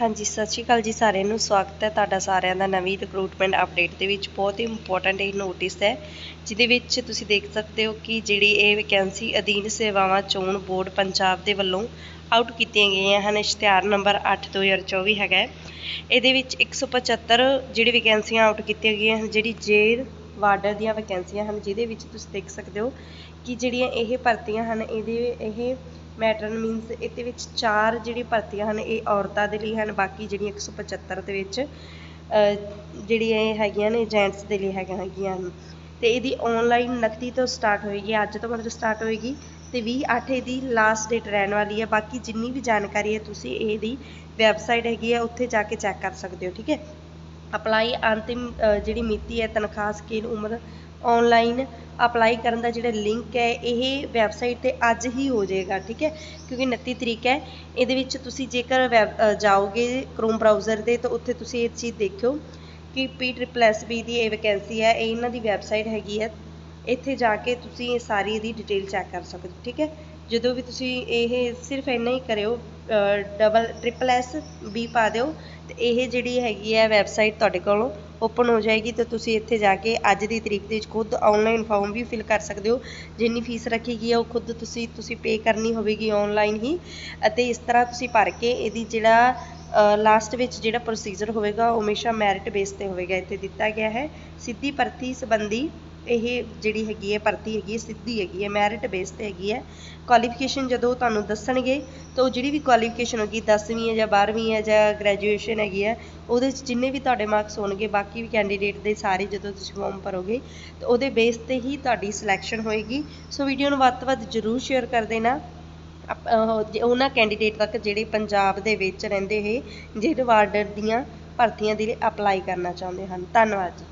ਹਾਂਜੀ, ਸਤਿ ਸ਼੍ਰੀ ਅਕਾਲ ਜੀ ਸਾਰਿਆਂ ਨੂੰ। ਸਵਾਗਤ ਹੈ ਤੁਹਾਡਾ ਸਾਰਿਆਂ ਦਾ ਨਵੀਂ ਰਿਕਰੂਟਮੈਂਟ ਅਪਡੇਟ ਦੇ ਵਿੱਚ। ਬਹੁਤ ਹੀ ਇੰਪੋਰਟੈਂਟ ਇਹ ਨੋਟਿਸ ਹੈ, ਜਿਹਦੇ ਵਿੱਚ ਤੁਸੀਂ ਦੇਖ ਸਕਦੇ ਹੋ ਕਿ ਜਿਹੜੀ ਇਹ ਵੈਕੈਂਸੀ ਅਧੀਨ ਸੇਵਾਵਾਂ ਚੋਣ ਬੋਰਡ ਪੰਜਾਬ ਦੇ ਵੱਲੋਂ ਆਊਟ ਕੀਤੀਆਂ ਗਈਆਂ ਹਨ। ਇਸ਼ਤਿਹਾਰ ਨੰਬਰ 8 2024 ਹੈਗਾ ਇਹਦੇ ਵਿੱਚ 175 ਜਿਹੜੀ ਵੈਕੈਂਸੀਆਂ ਆਊਟ ਕੀਤੀਆਂ ਗਈਆਂ ਹਨ, ਜਿਹੜੀ ਜੇਲ ਵਾਰਡਰ ਦੀਆਂ ਵੈਕੈਂਸੀਆਂ ਹਨ, ਜਿਹਦੇ ਵਿੱਚ ਤੁਸੀਂ ਦੇਖ ਸਕਦੇ ਹੋ ਕਿ ਜਿਹੜੀਆਂ ਇਹ ਭਰਤੀਆਂ ਹਨ, ਇਹਦੇ, ਇਹ ਮੈਟਰਨ ਮੀਨਸ ਇਹਦੇ ਵਿੱਚ ਚਾਰ ਜਿਹੜੀ ਭਰਤੀਆਂ ਹਨ, ਇਹ ਔਰਤਾਂ ਦੇ ਲਈ ਹਨ, ਬਾਕੀ ਜਿਹੜੀਆਂ 175 ਦੇ ਵਿੱਚ ਜਿਹੜੀਆਂ ਇਹ ਹੈਗੀਆਂ ਨੇ ਜੈਂਟਸ ਦੇ ਲਈ ਹੈਗੀਆਂ ਹੈਗੀਆਂ ਹਨ। ਤੇ ਇਹਦੀ ਆਨਲਾਈਨ 29 ਤੋਂ ਸਟਾਰਟ ਹੋਏਗੀ, ਅੱਜ ਤੋਂ ਮਤਲਬ ਸਟਾਰਟ ਹੋਏਗੀ, ਤੇ 20 8 ਇਹਦੀ ਲਾਸਟ ਡੇਟ ਰਹਿਣ ਵਾਲੀ ਹੈ। ਬਾਕੀ ਜਿੰਨੀ ਵੀ ਜਾਣਕਾਰੀ ਹੈ, ਤੁਸੀਂ ਇਹਦੀ ਵੈਬਸਾਈਟ ਹੈਗੀ ਹੈ, ਉੱਥੇ ਜਾ ਕੇ ਚੈੱਕ ਕਰ ਸਕਦੇ ਹੋ, ਠੀਕ ਹੈ? ਅਪਲਾਈ ਅੰਤਿਮ ਜਿਹੜੀ ਮਿਤੀ ਹੈ, ਤਨਖਾਹ ਸਕੇਲ ਉਮਰ ਆਨਲਾਈਨ ਅਪਲਾਈ ਕਰਨ ਦਾ ਜਿਹੜਾ ਲਿੰਕ ਹੈ, ਇਹ ਵੈਬਸਾਈਟ ਤੇ ਅੱਜ ਹੀ ਹੋ ਜਾਏਗਾ, ਠੀਕ ਹੈ? ਕਿਉਂਕਿ 29 ਤਰੀਕ ਹੈ, ਇਹਦੇ ਵਿੱਚ ਤੁਸੀਂ ਜੇਕਰ ਵੈਬ ਜਾਓਗੇ ਕ੍ਰੋਮ ਬ੍ਰਾਊਜ਼ਰ ਤੇ ਤਾਂ ਉੱਥੇ ਤੁਸੀਂ ਇਹ ਚੀਜ਼ ਦੇਖਿਓ ਕਿ ਪੀ ਟ੍ਰਿਪਲ ਐਸ ਬੀ ਦੀ ਇਹ ਵੈਕੈਂਸੀ ਹੈ, ਇਹ ਇਹਨਾਂ ਦੀ ਵੈਬਸਾਈਟ ਹੈਗੀ ਹੈ, ਇੱਥੇ ਜਾ ਕੇ ਤੁਸੀਂ ਇਹ ਸਾਰੀ ਇਹਦੀ ਡਿਟੇਲ ਚੈੱਕ ਕਰ ਸਕਦੇ ਹੋ, ਠੀਕ ਹੈ? ਜਦੋਂ ਵੀ ਤੁਸੀਂ ਇਹ ਸਿਰਫ ਇੰਨਾ ਹੀ ਕਰਿਓ ਡਬਲ ਟ੍ਰਿਪਲ ਐਸ ਬੀ ਪਾ ਦਿਓ ਅਤੇ ਇਹ ਜਿਹੜੀ ਹੈਗੀ ਹੈ ਵੈਬਸਾਈਟ ਤੁਹਾਡੇ ਕੋਲੋਂ ਓਪਨ ਹੋ ਜਾਏਗੀ, ਤੇ ਤੁਸੀਂ ਇੱਥੇ ਜਾ ਕੇ ਅੱਜ ਦੀ ਤਰੀਕ ਦੇ ਵਿੱਚ ਖੁਦ ਆਨਲਾਈਨ ਫਾਰਮ ਵੀ ਫਿਲ ਕਰ ਸਕਦੇ ਹੋ। ਜਿੰਨੀ ਫੀਸ ਰੱਖੀ ਗਈ ਹੈ, ਉਹ ਖੁਦ ਤੁਸੀਂ ਤੁਸੀਂ ਪੇ ਕਰਨੀ ਹੋਵੇਗੀ ਆਨਲਾਈਨ ਹੀ। ਅਤੇ ਇਸ ਤਰ੍ਹਾਂ ਤੁਸੀਂ ਭਰ ਕੇ ਇਹਦੀ ਜਿਹੜਾ ਲਾਸਟ ਵਿੱਚ ਜਿਹੜਾ ਪ੍ਰੋਸੀਜਰ ਹੋਵੇਗਾ, ਉਹ ਹਮੇਸ਼ਾ ਮੈਰਿਟ ਬੇਸ ਤੇ ਹੋਵੇਗਾ। ਇੱਥੇ ਦਿੱਤਾ ਗਿਆ ਹੈ। ਸਿੱਧੀ ਭਰਤੀ ਸੰਬੰਧੀ ਇਹ ਜਿਹੜੀ ਹੈਗੀ ਹੈ, ਭਰਤੀ ਹੈਗੀ ਹੈ, ਸਿੱਧੀ ਹੈਗੀ ਹੈ ਮੈਰਿਟ ਬੇਸ ਤੇ ਹੈਗੀ ਹੈ। ਕੁਆਲੀਫਿਕੇਸ਼ਨ ਜਦੋਂ ਤੁਹਾਨੂੰ ਦੱਸਣਗੇ, ਤਾਂ ਉਹ ਜਿਹੜੀ ਵੀ ਕੁਆਲੀਫਿਕੇਸ਼ਨ ਹੋਗੀ 10ਵੀਂ ਹੈ ਜਾਂ 12ਵੀਂ ਹੈ ਜਾਂ ਗ੍ਰੈਜੂਏਸ਼ਨ ਹੈਗੀ ਹੈ, ਉਹਦੇ 'ਚ ਜਿੰਨੇ ਵੀ ਤੁਹਾਡੇ ਮਾਰਕਸ ਹੋਣਗੇ, ਬਾਕੀ ਵੀ ਕੈਂਡੀਡੇਟ ਦੇ ਸਾਰੇ ਜਦੋਂ ਤੁਸੀਂ ਫਾਰਮ ਭਰੋਗੇ, ਤਾਂ ਉਹਦੇ ਬੇਸ ਤੇ ਹੀ ਤੁਹਾਡੀ ਸਿਲੈਕਸ਼ਨ ਹੋਏਗੀ। ਸੋ ਵੀਡੀਓ ਨੂੰ ਵੱਧ ਤੋਂ ਵੱਧ ਜ਼ਰੂਰ ਸ਼ੇਅਰ ਕਰ ਦੇਣਾ। ਉਹਨਾਂ ਕੈਂਡੀਡੇਟ ਤੱਕ ਜਿਹੜੇ ਪੰਜਾਬ ਦੇ ਵਿੱਚ ਰਹਿੰਦੇ ਹੋਏ ਜਿਹੜੇ ਵਾਰਡਰ ਦੀਆਂ ਭਰਤੀਆਂ ਦੇ ਲਈ ਅਪਲਾਈ ਕਰਨਾ ਚਾਹੁੰਦੇ ਹਨ। ਧੰਨਵਾਦ ਜੀ।